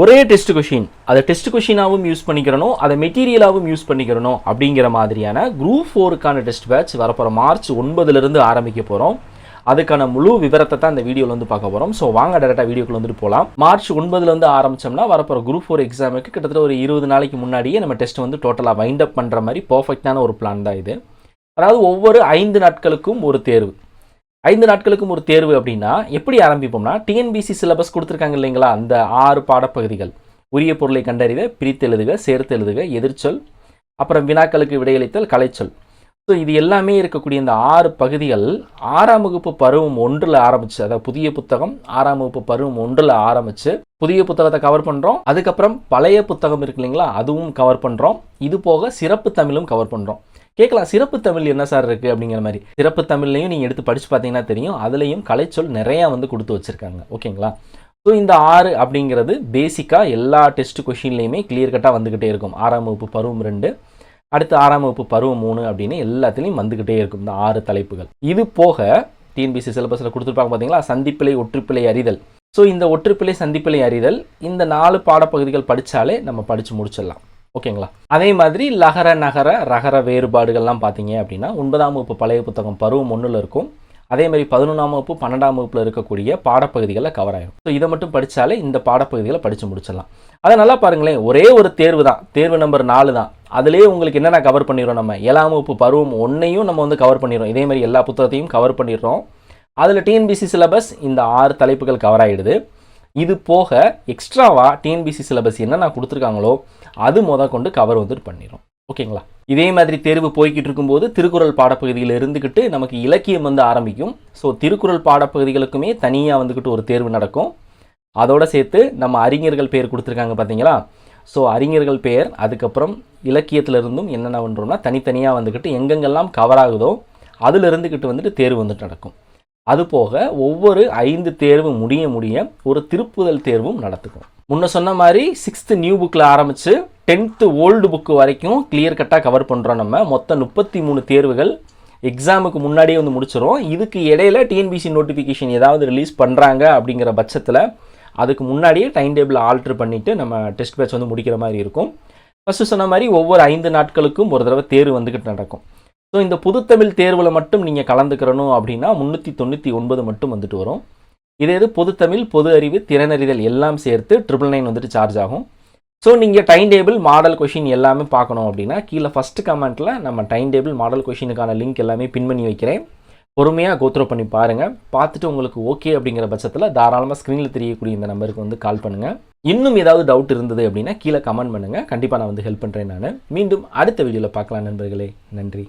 ஒரே test question அதை test கொஷினாகவும் யூஸ் பண்ணிக்கிறணும் அதை மெட்டீரியலாகவும் யூஸ் பண்ணிக்கிறணும் அப்படிங்கிற மாதிரியான குரூப் ஃபோருக்கான டெஸ்ட் பேட்ச் வரப்போகிற மார்ச் ஒன்பதுலேருந்து ஆரம்பிக்க போகிறோம் அதுக்கான முழு விவரத்தை தான் இந்த வீடியோவில் வந்து பார்க்க போகிறோம் ஸோ வாங்க டேரெக்டாக வீடியோக்குள்ள வந்துட்டு போகலாம் மார்ச் ஒன்பதுலேருந்து ஆரம்பிச்சோம்னா வரப்போகிற குரூப் ஃபோர் எக்ஸாமுக்கு கிட்டத்தட்ட ஒரு இருபது நாளைக்கு முன்னாடியே நம்ம டெஸ்ட் வந்து டோட்டலாக வைண்ட் அப் பண்ணுற மாதிரி பர்ஃபெக்டான ஒரு பிளான் தான் இது. அதாவது ஒவ்வொரு ஐந்து நாட்களுக்கும் ஒரு தேர்வு. ஐந்து நாட்களுக்கும் ஒரு தேர்வு அப்படின்னா எப்படி ஆரம்பிப்போம்னா டிஎன்பிசி சிலபஸ் கொடுத்துருக்காங்க இல்லைங்களா? அந்த ஆறு பாடப்பகுதிகள். உரிய பொருளை கண்டறித பிரித்து எழுதுக சேர்த்து எழுதுக எதிர்ச்சொல் அப்புறம் வினாக்களுக்கு விடையளித்தல் கலைச்சொல். ஸோ இது எல்லாமே இருக்கக்கூடிய இந்த ஆறு பகுதிகள் ஆறாம் வகுப்பு பருவம் ஒன்றில் ஆரம்பிச்சு அதாவது புதிய புத்தகம் ஆறாம் வகுப்பு பருவம் ஒன்றில் ஆரம்பிச்சு புதிய புத்தகத்தை கவர் பண்ணுறோம் அதுக்கப்புறம் பழைய புத்தகம் இருக்கு இல்லைங்களா அதுவும் கவர் பண்ணுறோம் இது போக சிறப்பு தமிழும் கவர் பண்ணுறோம் கேட்கலாம் சிறப்பு தமிழ் என்ன சார் இருக்குது அப்படிங்கிற மாதிரி. சிறப்பு தமிழ்லையும் நீங்கள் எடுத்து படித்து பார்த்தீங்கன்னா தெரியும். அதுலேயும் கலைச்சொல் நிறையா வந்து கொடுத்து வச்சுருக்காங்க. ஓகேங்களா? ஸோ இந்த ஆறு அப்படிங்கிறது பேசிக்காக எல்லா டெஸ்ட் கொஷின்லேயுமே கிளியர் கட்டாக வந்துக்கிட்டே இருக்கும். ஆறாம் வகுப்பு பருவம் ரெண்டு அடுத்து ஆறாம் வகுப்பு பருவம் மூணு அப்படின்னு எல்லாத்துலேயும் வந்துக்கிட்டே இருக்கும் இந்த ஆறு தலைப்புகள். இது போக டிஎன்பிசி சிலபஸில் கொடுத்துருப்பாங்க பார்த்தீங்களா சந்திப்பிலை ஒற்றுப்பிலை அறிதல். ஸோ இந்த ஒற்றுப்பிலை சந்திப்பிலை அறிதல் இந்த நாலு பாடப்பகுதிகள் படித்தாலே நம்ம படித்து முடிச்சிடலாம். ஓகேங்களா? அதே மாதிரி லகர நகர ரகர வேறுபாடுகள்லாம் பார்த்தீங்க அப்படின்னா ஒன்பதாம் வகுப்பு பழைய புத்தகம் பருவம் ஒன்றில் இருக்கும். அதே மாதிரி பதினொன்றாம் வகுப்பு பன்னெண்டாம் வகுப்பில் இருக்கக்கூடிய பாடப்பகுதிகளை கவர் ஆகும் ஸோ இதை மட்டும் படித்தாலே இந்த பாடப்பகுதிகளை படித்து முடிச்சிடலாம். அதை நல்லா பாருங்களேன் ஒரே ஒரு தேர்வு தான். தேர்வு நம்பர் நாலு தான். அதுலேயே உங்களுக்கு என்னென்ன கவர் பண்ணிடுறோம் நம்ம? ஏழாம் வகுப்பு பருவம் ஒன்றையும் நம்ம வந்து கவர் பண்ணிடுறோம். இதே மாதிரி எல்லா புத்தகத்தையும் கவர் பண்ணிடுறோம். அதில் டிஎன்பிசி சிலபஸ் இந்த ஆறு தலைப்புகள் கவர் ஆகிடுது இது போக எக்ஸ்ட்ராவாக டிஎன்பிசி சிலபஸ் என்னென்ன கொடுத்துருக்காங்களோ அது முத கொண்டு கவர் வந்துட்டு பண்ணிடும் ஓகேங்களா? இதே மாதிரி தேர்வு போய்கிட்டு இருக்கும்போது திருக்குறள் பாடப்பகுதியில் இருந்துக்கிட்டு நமக்கு இலக்கியம் வந்து ஆரம்பிக்கும். ஸோ திருக்குறள் பாடப்பகுதிகளுக்குமே தனியாக வந்துக்கிட்டு ஒரு தேர்வு நடக்கும். அதோடு சேர்த்து நம்ம அறிஞர்கள் பெயர் கொடுத்துருக்காங்க பார்த்தீங்களா ஸோ அறிஞர்கள் பெயர் அதுக்கப்புறம் இலக்கியத்தில் இருந்தும் என்னென்ன பண்ணுறோம்னா தனித்தனியாக வந்துக்கிட்டு எங்கெங்கெல்லாம் கவர் ஆகுதோ அதில் இருந்துக்கிட்டு வந்துட்டு தேர்வு வந்துட்டு நடக்கும். அது போக ஒவ்வொரு ஐந்து தேர்வு முடிய முடிய ஒரு திருப்புதல் தேர்வும் நடத்துக்கும். முன்ன சொன்ன மாதிரி சிக்ஸ்த்து நியூ புக்கில் ஆரம்பித்து டென்த்து ஓல்டு புக்கு வரைக்கும் கிளியர் கட்டாக கவர் பண்ணுறோம் நம்ம. மொத்தம் முப்பத்தி மூணு தேர்வுகள் எக்ஸாமுக்கு முன்னாடியே வந்து முடிச்சிடும் இதுக்கு இடையில டிஎன்பிசி நோட்டிஃபிகேஷன் ஏதாவது ரிலீஸ் பண்ணுறாங்க அப்படிங்கிற பட்சத்தில் அதுக்கு முன்னாடியே டைம் டேபிள் ஆல்ட்ரு பண்ணிவிட்டு நம்ம டெஸ்ட் பேட்ச் வந்து முடிக்கிற மாதிரி இருக்கும். ஃபஸ்ட்டு சொன்ன மாதிரி ஒவ்வொரு ஐந்து நாட்களுக்கும் ஒரு தடவை தேர்வு வந்துக்கிட்டு நடக்கும். ஸோ இந்த புதுத்தமிழ் தேர்வில் மட்டும் நீங்கள் கலந்துக்கிறணும் அப்படின்னா முந்நூற்றி தொண்ணூற்றி ஒன்பது மட்டும் வந்துட்டு வரும். இதே இது பொதுத்தமிழ் பொது அறிவு திறனறிதல் எல்லாம் சேர்த்து ட்ரிபிள் நைன் வந்துட்டு சார்ஜ் ஆகும். ஸோ நீங்கள் டைம் டேபிள் மாடல் கொஷின் எல்லாமே பார்க்கணும் அப்படின்னா கீழே ஃபஸ்ட்டு கமெண்ட்டில் நம்ம டைம் டேபிள் மாடல் கொஷினுக்கான லிங்க் எல்லாமே பின் பண்ணி வைக்கிறேன். பொறுமையாக கோத்ரோ பண்ணி பாருங்கள் பார்த்துட்டு உங்களுக்கு ஓகே அப்படிங்கிற பட்சத்தில் தாராளமாக ஸ்க்ரீனில் தெரியக்கூடிய இந்த நம்பருக்கு வந்து கால் பண்ணுங்கள் இன்னும் ஏதாவது டவுட் இருந்தது அப்படின்னா கீழே கமெண்ட் பண்ணுங்கள் கண்டிப்பாக நான் வந்து ஹெல்ப் பண்ணுறேன் நான். மீண்டும் அடுத்த வீடியோவில் பார்க்கலாம் நண்பர்களே. நன்றி.